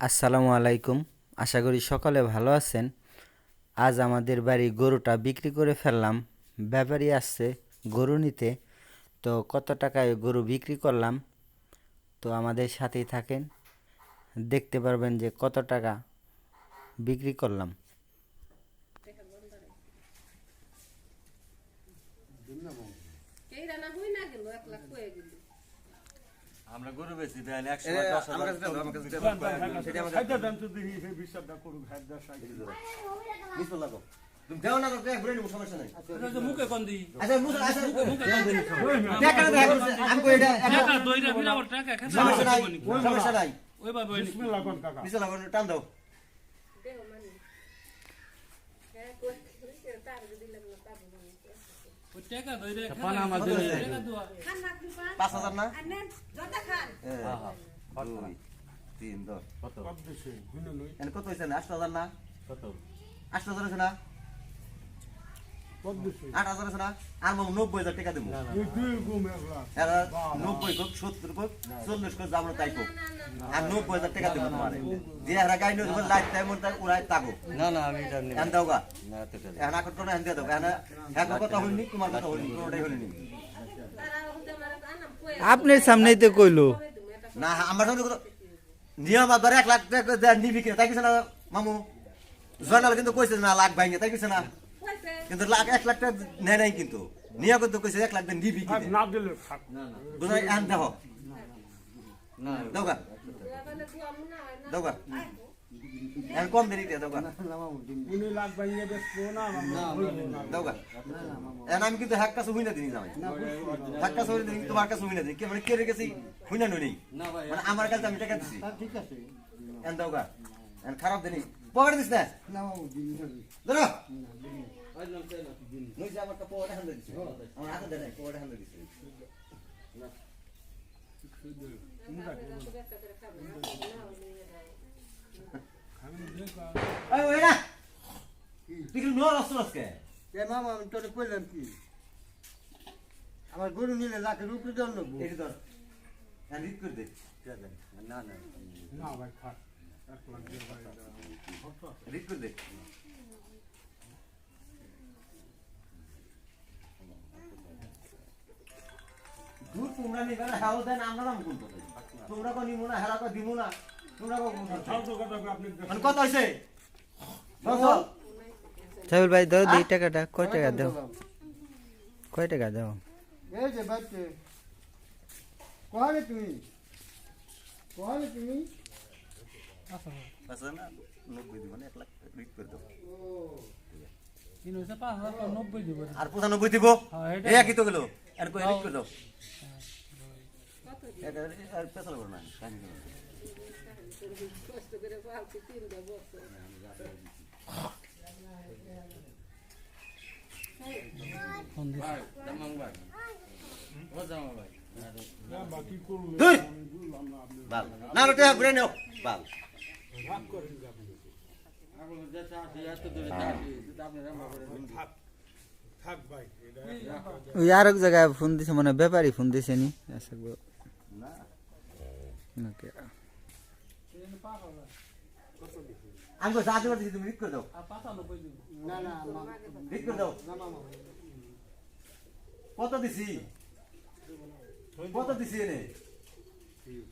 আসসালামু আলাইকুম। আশা করি সকলে ভালো আছেন। আজ আমাদের বাড়ি গরুটা বিক্রি করে ফেললাম। ব্যাপারী আসছে গরু নিতে। তো কত টাকায় গরু বিক্রি করলাম? তো আমাদের সাথেই থাকেন। দেখতে পারবেন যে কত টাকা বিক্রি করলাম। রান্না হই না গেল এক লাখ কয়ে গেল। আমরা গরু বেশি দেন একশো কাছে দাও, করুক হ্যাঁ দেশ সাইডে বিসমিল্লাহ তুমি দেও না তো ঘুরে নিব সমস্যা নাই। এটা তো মুখে কোন দিই। আচ্ছা মুসল আচ্ছা টাকা দেখা করছে আমি কই এটা এটা- টাকা দইরা ফিরাবার টাকা খেতে সমস্যা নাই সমস্যা নাই। ওইভাবে হয়নি। বিসমিল্লাহ কোন কাকা। বিশাল টান দাও দেহ মানে হ্যাঁ কই তার দিলাম না তার মানে ওই টাকা দইরা খেতে পানা দিবা পাঁচ হাজার না দুই তিন দশ কত কত হয়েছে আট হাজার না কত আট হাজার হয়েছে না আট হাজার হয়েছে না? আর মামু নব্বই হাজার টাকা দেবো। এই দুই গুম একলা। এরা নব্বই হোক সত্তর হোক চল্লিশ হোক আমরা তাই হোক। আর নব্বই হাজার টাকা দেবো তোমার। যে এরা গাই নিয়ে দেবো লাইফ টাইম উড়াই তাকো। না না আমি এটা নিব। এন দাও গা। না তো এটা এখন আকর তো না এন দিয়ে দাও এখন হ্যাঁ কথা হইনি তোমার কথা হইনি কোনোটাই হইনি তারা হতে মারা আনাম কয়ে আপনার সামনেই তো কইলো। না আমার কথা নিয়ম আবার এক লাখ টাকা নিবি কিনা তাই কিছু না মামু? জয়নাল কিন্তু কইছে না লাখ ভাইঙ্গে তাই কিছু না। কিন্তু লাখ এক লাখ টাকা নেয় নাই কিন্তু। নিয়া কিন্তু কইছে এক লাখ দেন নিবি কিনা না দিলে বুঝাই এখন দেখো না। দাও গা বলে তুই আমনা হয় না। দাও গা। এখন কম দেরি দিয়ে দাও গা। উনি লাখ বাইঙ্গে বেচবো না না দাও গা। এখন আমি কিন্তু হ্যাক কাছে হুইনা দিনি যাই হ্যাক কাছে হুইনা দিনি তোমার কাছে হুইনা দিই কে মানে কে রেখেছি হুইনা নই না ভাই। মানে আমার কাছে আমি টাকা দিছি। ঠিক আছে। এখন দাও গা। এখন খারাপ দিনি। পকেট দিস না। না ধরো। নই যে আমার পকেট হান দিছি আমার হাতে দেয় নাই পকেট হান দিছি এই ওই না তুই কি নোর আসছ আজকে এ মামা আমি তোরে কইলাম কি আমার গরু নিলে লাখের উপরে দেওয়া লাগবো এটি ধর হ্যাঁ রিড করে দে না না না ভাই ভাই রিড করে দে তোমরা নিবে না হ্যাঁ দেন আমরা নাম কোন তোমরা কো নিমু না হেরা কো দিমু না তোমরা কো তাও তো কথা আপনি মানে কত হইছে? বল ভাই দাও দিই টাকাটা কয় টাকা দাও? কয় টাকা দাও? এই যে বাচ্চে কবে তুমি? কবে তুমি? আচ্ছা না 90 দিব না 1 লাখ রিড করে দাও। তিন হইছে পাঁচ হাজার তো নব্বই দিব। আর 95 দিব? কি তো গেল। আর কই করে দাও এটা আর পেছাল করো না রোটে ঘুরে নাও। বাল। আর এক জায়গায় ফোন দিছে মানে ব্যাপারী ফোন দিছে নি। আচ্ছা না ওকে আমি কই সাহায্য করতেছি তুমি রিড করে দাও আর না না রিড করে দাও কত দিছি কত দিছি এনে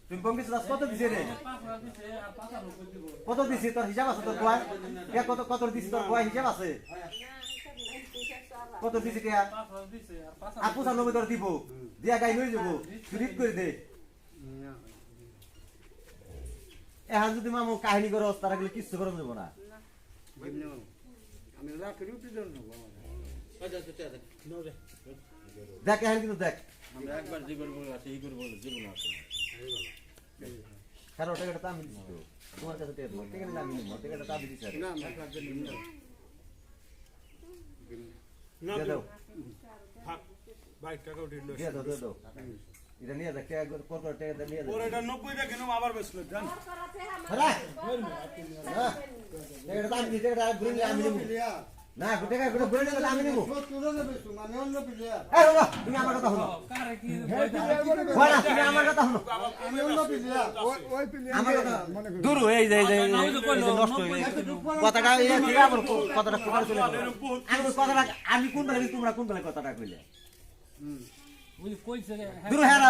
তুমি কম কিছু কত দিছি এনে কত দিছি তোর হিসাব আছে তোর গোয়া কে কত কত দিছি তোর গোয়া হিসাব আছে কত দিছি কে পাঁচ হাজার দিছে, আর পাঁচানব্বই তোর দিব দিয়া গাই নই যাব তুই রিড করে দে এখন যদি মামু কাহিনী করো তারা গেলে কিচ্ছু করে দেবো না। দেখ এখন কিন্তু দেখ। আমরা একবার জীবন বলে আছে ই করে বলে জীবন আছে কারণ টাকাটা তো আমি তো। তোমার কাছে টাকা দেবো টাকাটা আমি নিবো আমি দিচ্ছি আর। না। না দাও থাক ভাই টাকা উঠিল দিয়ে দাও দাও। এটা নিয়ে দেখ টাকা কত কত টাকা নিয়ে ওর দেখ এটা নব্বই দেখে নেব আবার বেসলো জান। হ্যাঁ টাকাটা তো আমি দিচ্ছি টাকাটা ঘুরে নিয়ে আমি নিবো। না টাকা গুলো ঘুরে নিলে আমি নিবো। মানে অন্য বাবা, তুমি আমার কথা শোনো। কারে কি তুমি আমার কথা শোনো। আমি অন্য প্লেয়ার আমার কথা দূর এই যে এই যে এই যে- এই যে নষ্ট হয়ে গেছে। কথাটা এই যে আমার কথাটা প্রকার চলে আমি কথাটা আমি কোন বেলা তোমরা কোন বেলা কথাটা কইলে? হ্যাঁ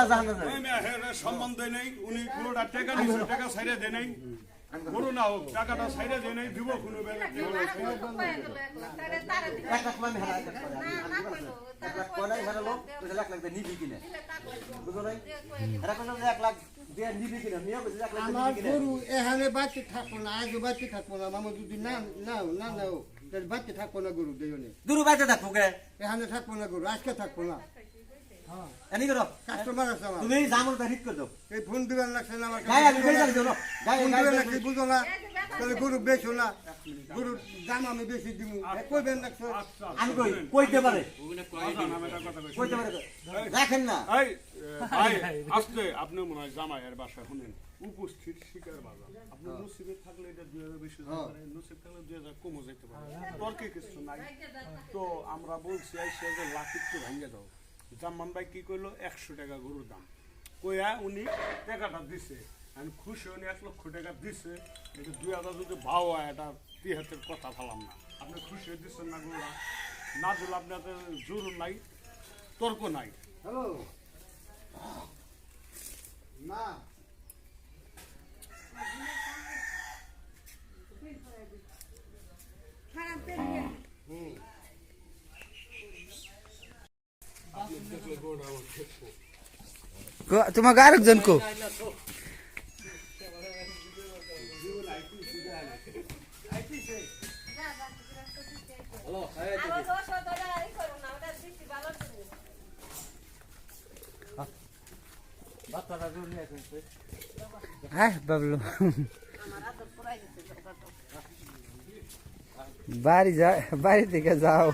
দেয় নাই উনি পুরোটা টাকা নিছে টাকা সাইডে দেয় নাই। বড় না হোক টাকাটা সাইডে দেয় নাই? দিব। কোনো না। আমার গরু এখানে বাচ্চা থাকব না আজও বাচ্চা থাকব না মামা যদি না নাও না নাও বাচ্চা থাকব না গরু দেয়নে। দূর বাইতে থাকব এখানে থাকব না গরু আজকে থাকব না। এনি করো কাস্টমার আছে আমার। তুমি জামুনটা ঠিক করে দাও। এই ফোন দিবেন লাগছে না আমার গায়ে আমি বেজার দিও না গায়ে ফোন গায়ে দিবেন লাগছে বুঝো না। তাহলে গরু বেচো না। গরুর দাম আমি বেশি দিব কইবেন লাগছে? আমি কই? কইতে পারে। আজান, আমি একটা কথা কইছি। কইতে পারে রাখেন না। এই, ভাই, আস্তে, আপনি মনে হয় জামাইয়ের বাসা শুনেন। উপস্থিত শিকার বাজার। আপনার নসিবে থাকলে এটা দুই হাজার বেশি পারে নসিব থাকলে দুই হাজার কমও যেতে পারে। তর্কে কিছু নাই। তো আমরা বলছি আইসা যে লাখ একটু দাও। জাম্মান ভাই কী করল একশো টাকা গরুর দাম। কইয়া উনি টাকাটা দিছে। আমি খুশি উনি এক লক্ষ টাকা দিছে। এটা দুই হাজার যদি ভাও হয়, এটা দুই হাতের কথা ভালাম না। আপনি খুশি হয়ে দিচ্ছেন না গরুরা? না দিলে আপনাদের জোর নাই, তর্ক নাই। হ্যালো? না কো- তোমাকে আরেকজন কো। হ্যাঁ বাবলু। বাড়ি যা বাড়ি থেকে যাও।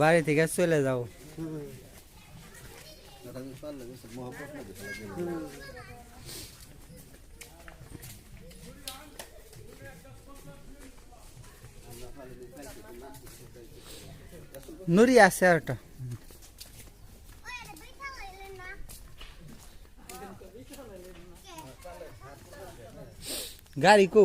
বাড়ি থেকে চলে যাও। নুরি আছে আর গাড়ি কো।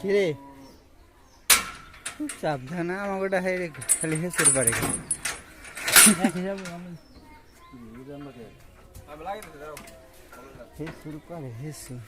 কিরে? সাবধানে আমাকে ওটা হেরে খালি হেসুর পারে হেসুর পারে হেসুর